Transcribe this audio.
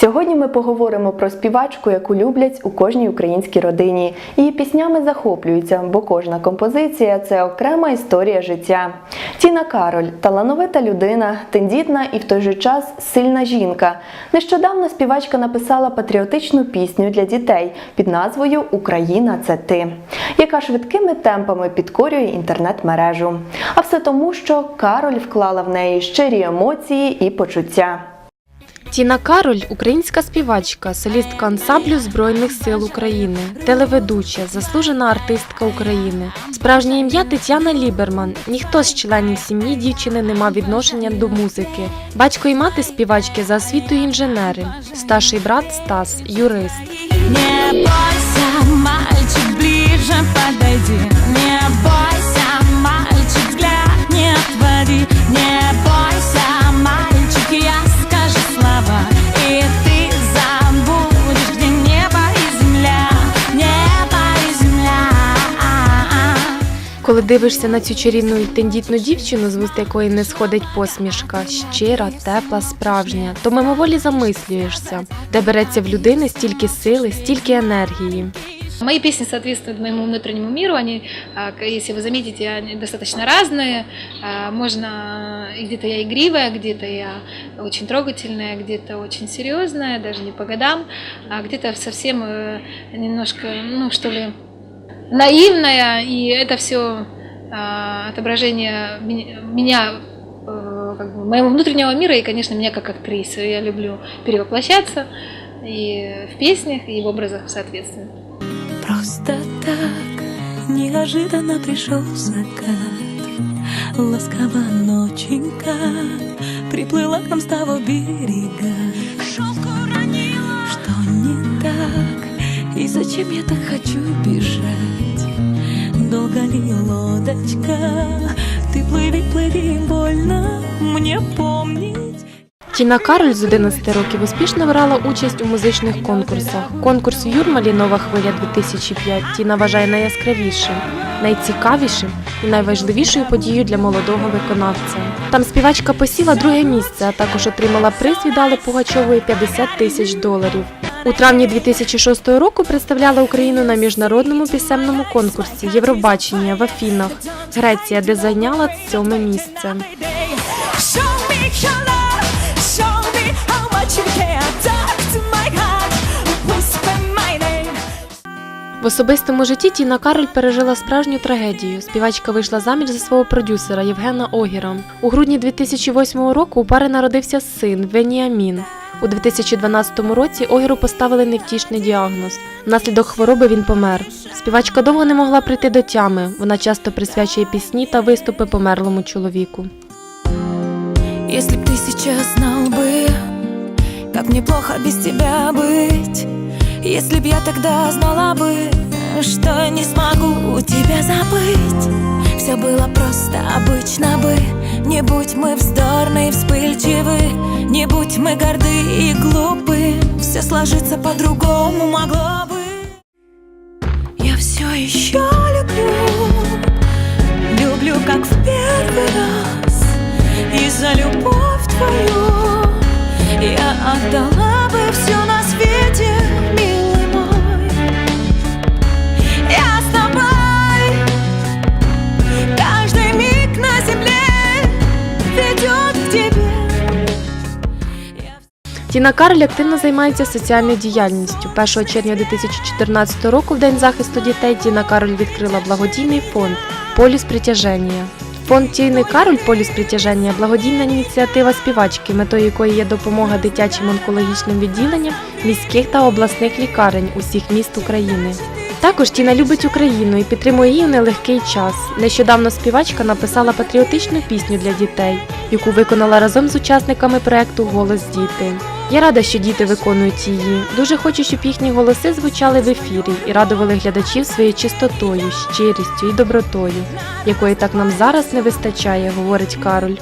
Сьогодні ми поговоримо про співачку, яку люблять у кожній українській родині. Її піснями захоплюються, бо кожна композиція це окрема історія життя. Тіна Кароль талановита людина, тендітна і в той же час сильна жінка. Нещодавно співачка написала патріотичну пісню для дітей під назвою Україна це ти, яка швидкими темпами підкорює інтернет-мережу. А все тому, що Кароль вклала в неї щирі емоції і почуття. Тіна Кароль українська співачка, солістка ансамблю Збройних сил України, телеведуча, заслужена артистка України. Справжнє ім'я Тетяна Ліберман. Ніхто з членів сім'ї дівчини не мав відношення до музики. Батько і мати співачки за освітою інженери. Старший брат Стас юрист. Коли дивишся на цю чарівну і тендітну дівчину, з вуст якої не сходить посмішка, щира, тепла, справжня, то мимоволі замислюєшся, де береться в людини стільки сили, стільки енергії. Мои песни соответствуют моему внутреннему миру. Они, а, к- если вы заметите, они достаточно разные. А, Можно и где-то я игривая, где-то я очень трогательная, где-то очень серьезная, даже не по годам, а где-то совсем э, немножко, ну что ли, наивная. И это все отображение меня- меня э, как бы, моего внутреннего мира и, конечно, меня как актрису. Я люблю перевоплощаться и в песнях, и в образах соответственно. Просто так неожиданно пришел закат Ласково ноченька приплыла к нам с того берега зачем я так хочу бежать Долго ли лодочка, ты плыви, плыви, больно мне помнить Тіна Кароль з 11 років успішно брала участь у музичних конкурсах. Конкурс в Юрмалі Нова хвиля 2005 Тіна вважає найяскравішим, найцікавішим і найважливішою подією для молодого виконавця. Там співачка посіла друге місце, а також отримала приз від Алли Пугачової 50 тисяч доларів. У травні 2006 року представляла Україну на міжнародному пісенному конкурсі Євробачення в Афінах, Греція, де зайняла сьоме місце. В особистому житті Тіна Кароль пережила справжню трагедію. Співачка вийшла заміж за свого продюсера Євгена Огіра. У грудні 2008 року у пари народився син Веніамін. У 2012 році Огіру поставили невтішний діагноз. Внаслідок хвороби він помер. Співачка довго не могла прийти до тями. Вона часто присвячує пісні та виступи померлому чоловіку. Если б ты сейчас знал бы, как мне плохо без тебя быть Если б я тогда знала бы, что не смогу тебя забыть Все было просто обычно бы Не будь мы вздорны и вспыльчивы Не будь мы горды и глупы Все сложится по-другому могло бы Я все еще Тіна Кароль активно займається соціальною діяльністю. 1 червня 2014 року, в День захисту дітей, Тіна Кароль відкрила благодійний фонд Полюс притяження. Фонд Тіни Кароль Полюс притяження благодійна ініціатива співачки, метою якої є допомога дитячим онкологічним відділенням міських та обласних лікарень усіх міст України. Також Тіна любить Україну і підтримує її у нелегкий час. Нещодавно співачка написала патріотичну пісню для дітей, яку виконала разом з учасниками проекту Голос діти. Я рада, що діти виконують її. Дуже хочу, щоб їхні голоси звучали в ефірі і радували глядачів своєю чистотою, щирістю і добротою, якої так нам зараз не вистачає, говорить Кароль.